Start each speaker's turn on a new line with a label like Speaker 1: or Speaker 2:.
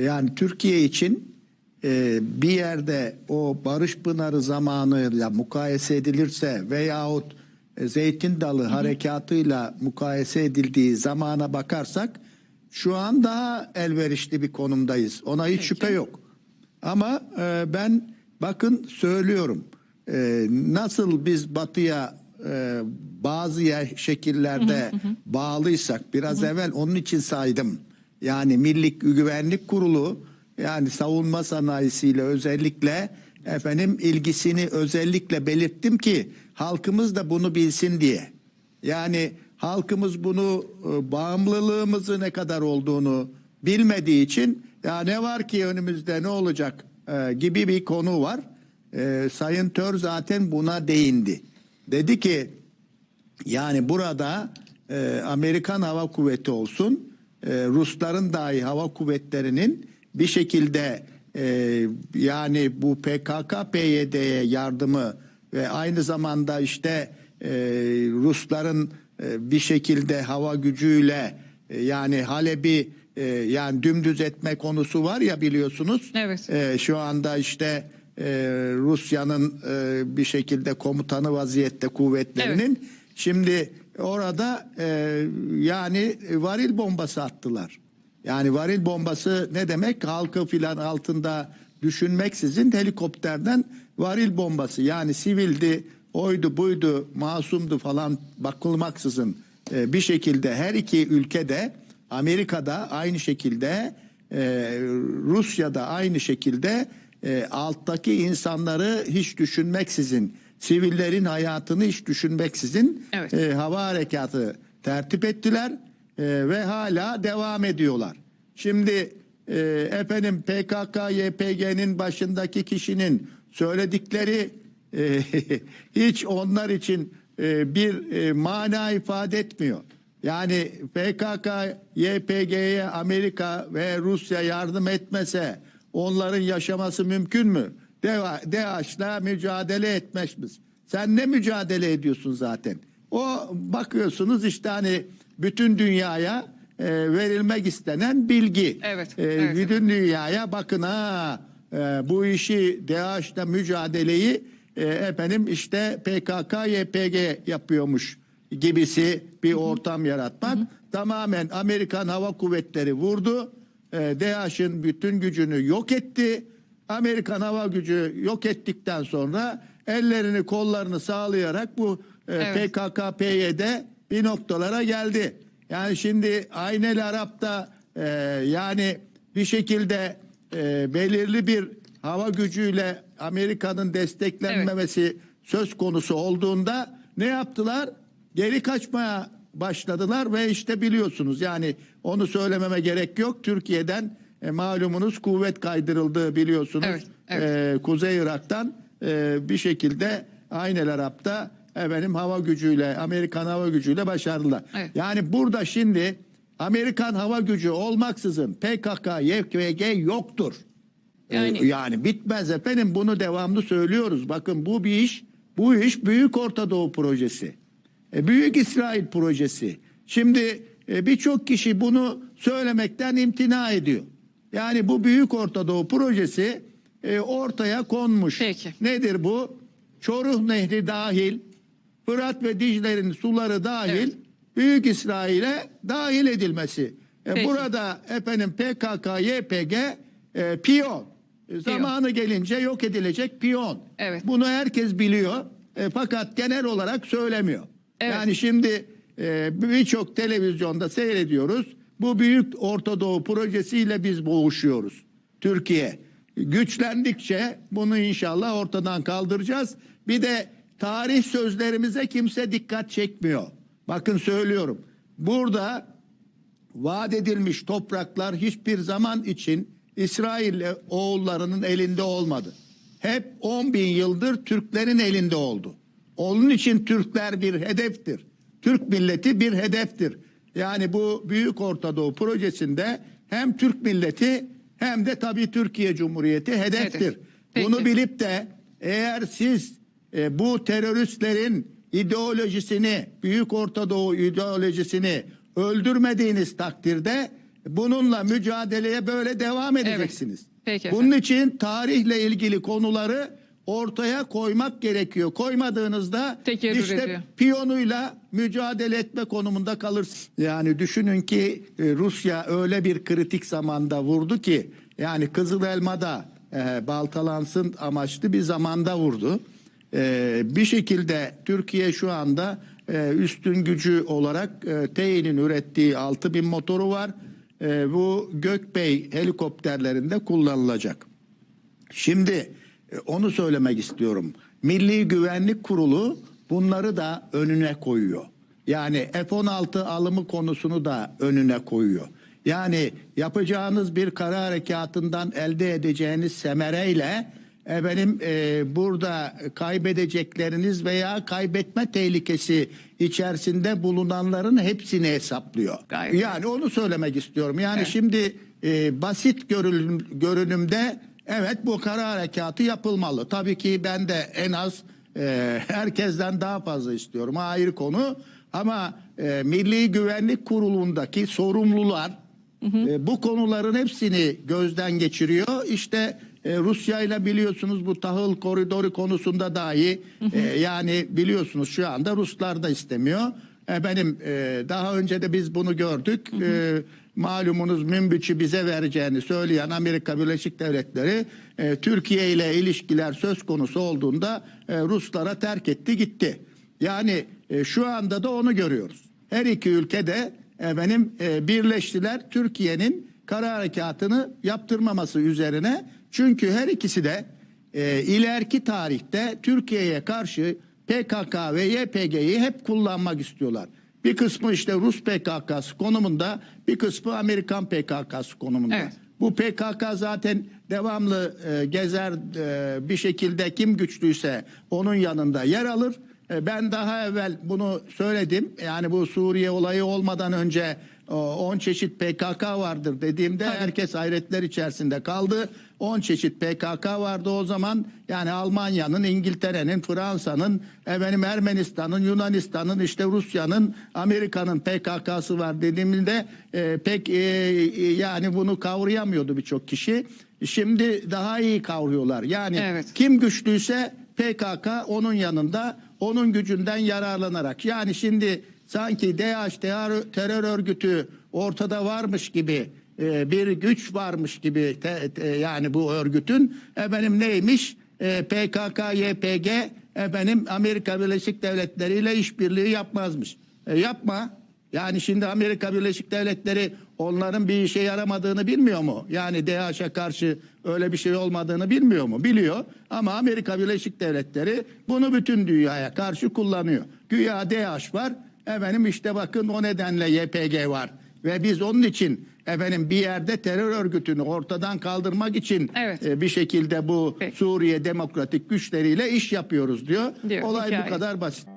Speaker 1: yani Türkiye için e, bir yerde o Barış Pınarı zamanıyla mukayese edilirse veyahut e, Zeytin Dalı harekatıyla mukayese edildiği zamana bakarsak şu an daha elverişli bir konumdayız. Ona hiç şüphe yok. Ama e, ben bakın söylüyorum e, nasıl biz batıya e, bazı şekillerde bağlıysak biraz evvel onun için saydım. Yani Milli Güvenlik Kurulu yani savunma sanayisiyle özellikle efendim ilgisini özellikle belirttim ki halkımız da bunu bilsin diye. Yani halkımız bunu e, bağımlılığımızı ne kadar olduğunu bilmediği için ya ne var ki önümüzde ne olacak e, gibi bir konu var. E, Sayın Tör zaten buna değindi. Dedi ki yani burada Amerikan Hava Kuvveti olsun, e, Rusların dahi hava kuvvetlerinin bir şekilde e, yani bu PKK PYD'ye yardımı ve aynı zamanda işte e, Rusların e, bir şekilde hava gücüyle e, yani Halep'i e, yani dümdüz etme konusu var ya biliyorsunuz.
Speaker 2: Evet.
Speaker 1: E, şu anda işte e, Rusya'nın e, bir şekilde komutanı vaziyette kuvvetlerinin. Şimdi orada e, yani varil bombası attılar. Yani varil bombası ne demek? Halkı filan altında düşünmeksizin helikopterden varil bombası yani sivildi, oydu buydu, masumdu falan bakılmaksızın e, bir şekilde her iki ülkede Amerika'da aynı şekilde e, Rusya'da aynı şekilde e, alttaki insanları hiç düşünmeksizin sivillerin hayatını hiç düşünmeksizin
Speaker 2: Evet.
Speaker 1: e, hava harekatı tertip ettiler e, ve hala devam ediyorlar. Şimdi e, efendim PKK YPG'nin başındaki kişinin söyledikleri e, hiç onlar için e, bir e, mana ifade etmiyor. Yani PKK YPG'ye Amerika ve Rusya yardım etmese onların yaşaması mümkün mü? DA- DAEŞ'la mücadele etmişiz. Sen ne mücadele ediyorsun zaten? O bakıyorsunuz işte hani bütün dünyaya e, verilmek istenen bilgi.
Speaker 2: Evet,
Speaker 1: E,
Speaker 2: evet,
Speaker 1: bütün dünyaya bakın ha e, bu işi DAEŞ'le mücadeleyi e, efendim işte PKK YPG yapıyormuş gibisi bir ortam yaratmak. Tamamen Amerikan Hava Kuvvetleri vurdu. E, DAEŞ'in bütün gücünü yok etti. Amerikan hava gücü yok ettikten sonra ellerini kollarını sağlayarak bu e,
Speaker 2: Evet.
Speaker 1: PKK PYD bir noktalara geldi. Yani şimdi Aynel Arap'ta e, yani bir şekilde e, belirli bir hava gücüyle Amerika'nın desteklenmemesi söz konusu olduğunda ne yaptılar? Geri kaçmaya başladılar ve işte biliyorsunuz yani onu söylememe gerek yok. Türkiye'den e, malumunuz kuvvet kaydırıldığı biliyorsunuz.
Speaker 2: Evet, evet.
Speaker 1: E, Kuzey Irak'tan e, bir şekilde Aynel Arap'ta efendim hava gücüyle Amerikan hava gücüyle başardılar.
Speaker 2: Evet.
Speaker 1: Yani burada şimdi Amerikan hava gücü olmaksızın PKK, YPG yoktur.
Speaker 2: Yani-
Speaker 1: Ee, yani bitmez efendim bunu devamlı söylüyoruz. Bakın bu bir iş, bu iş Büyük Orta Doğu projesi. E, Büyük İsrail projesi. Şimdi e, birçok kişi bunu söylemekten imtina ediyor. Yani bu Büyük Orta Doğu projesi e, ortaya konmuş.
Speaker 2: Peki.
Speaker 1: Nedir bu? Çoruh Nehri dahil, Fırat ve Dicle'nin suları dahil
Speaker 2: Evet.
Speaker 1: Büyük İsrail'e dahil edilmesi. E,
Speaker 2: Peki.
Speaker 1: burada efendim PKK, YPG e, piyon. E, Zamanı gelince yok edilecek piyon.
Speaker 2: Evet.
Speaker 1: Bunu herkes biliyor. E, fakat genel olarak söylemiyor.
Speaker 2: Evet.
Speaker 1: Yani şimdi e, birçok televizyonda seyrediyoruz. Bu büyük Orta Doğu projesiyle biz boğuşuyoruz. Türkiye güçlendikçe bunu inşallah ortadan kaldıracağız. Bir de tarih sözlerimize kimse dikkat çekmiyor. Bakın söylüyorum. Burada vaat edilmiş topraklar hiçbir zaman için İsrail oğullarının elinde olmadı. Hep 10 bin yıldır Türklerin elinde oldu. Onun için Türkler bir hedeftir. Türk milleti bir hedeftir. Yani bu Büyük Orta Doğu projesinde hem Türk milleti hem de tabii Türkiye Cumhuriyeti hedeftir.
Speaker 2: Hedef. Peki.
Speaker 1: Bunu bilip de eğer siz e, bu teröristlerin ideolojisini, Büyük Orta Doğu ideolojisini öldürmediğiniz takdirde bununla mücadeleye böyle devam edeceksiniz.
Speaker 2: Peki
Speaker 1: Bunun için tarihle ilgili konuları ortaya koymak gerekiyor. Koymadığınızda
Speaker 2: Tekerrür
Speaker 1: işte
Speaker 2: ediyor.
Speaker 1: piyonuyla mücadele etme konumunda kalırsınız. Yani düşünün ki e, Rusya öyle bir kritik zamanda vurdu ki yani Kızıl Elma'da e, baltalansın amaçlı bir zamanda vurdu. E, bir şekilde Türkiye şu anda e, üstün gücü olarak e, TEİ'nin ürettiği 6000 motoru var. E, bu Gökbey helikopterlerinde kullanılacak. Şimdi onu söylemek istiyorum. Milli Güvenlik Kurulu bunları da önüne koyuyor. Yani F-16 alımı konusunu da önüne koyuyor. Yani yapacağınız bir kara harekatından elde edeceğiniz semereyle efendim e, burada kaybedecekleriniz veya kaybetme tehlikesi içerisinde bulunanların hepsini hesaplıyor.
Speaker 2: Gayet.
Speaker 1: Yani onu söylemek istiyorum. Yani
Speaker 2: Evet.
Speaker 1: şimdi e, basit görünüm, görünümde evet bu kara harekatı yapılmalı. Tabii ki ben de en az e, herkesten daha fazla istiyorum. Ayrı konu. Ama e, Milli Güvenlik Kurulu'ndaki sorumlular e, bu konuların hepsini gözden geçiriyor. İşte e, Rusya ile biliyorsunuz bu tahıl koridoru konusunda dahi e, yani biliyorsunuz şu anda Ruslar da istemiyor. E, benim e, daha önce de biz bunu gördük. E, malumunuz Münbiç'i bize vereceğini söyleyen Amerika Birleşik Devletleri e, Türkiye ile ilişkiler söz konusu olduğunda e, Ruslara terk etti gitti. Yani e, şu anda da onu görüyoruz. Her iki ülke de efendim e, birleştiler Türkiye'nin kara harekatını yaptırmaması üzerine. Çünkü her ikisi de e, ileriki tarihte Türkiye'ye karşı PKK ve YPG'yi hep kullanmak istiyorlar. Bir kısmı işte Rus PKK'sı konumunda, bir kısmı Amerikan PKK'sı konumunda.
Speaker 2: Evet.
Speaker 1: Bu PKK zaten devamlı e, gezer e, bir şekilde kim güçlüyse onun yanında yer alır. E, ben daha evvel bunu söyledim. Yani bu Suriye olayı olmadan önce 10 çeşit PKK vardır dediğimde herkes hayretler içerisinde kaldı. 10 çeşit PKK vardı o zaman. Yani Almanya'nın, İngiltere'nin, Fransa'nın, efendim Ermenistan'ın, Yunanistan'ın, işte Rusya'nın, Amerika'nın PKK'sı var dediğimde e, pek e, e, yani bunu kavrayamıyordu birçok kişi. Şimdi daha iyi kavruyorlar. Yani
Speaker 2: Evet.
Speaker 1: kim güçlüyse PKK onun yanında onun gücünden yararlanarak. Yani şimdi sanki DH terör, terör örgütü ortada varmış gibi e, bir güç varmış gibi te- te- yani bu örgütün efendim neymiş E, PKK YPG efendim Amerika Birleşik Devletleri ile işbirliği yapmazmış. E, yapma. Yani şimdi Amerika Birleşik Devletleri onların bir işe yaramadığını bilmiyor mu? Yani DAEŞ'e karşı öyle bir şey olmadığını bilmiyor mu? Biliyor. Ama Amerika Birleşik Devletleri bunu bütün dünyaya karşı kullanıyor. Güya DAEŞ var. Efendim işte bakın o nedenle YPG var. Ve biz onun için efendim bir yerde terör örgütünü ortadan kaldırmak için
Speaker 2: Evet.
Speaker 1: e, bir şekilde bu
Speaker 2: Peki.
Speaker 1: Suriye demokratik güçleriyle iş yapıyoruz diyor.
Speaker 2: Diyor,
Speaker 1: Olay
Speaker 2: hikaye.
Speaker 1: bu kadar basit.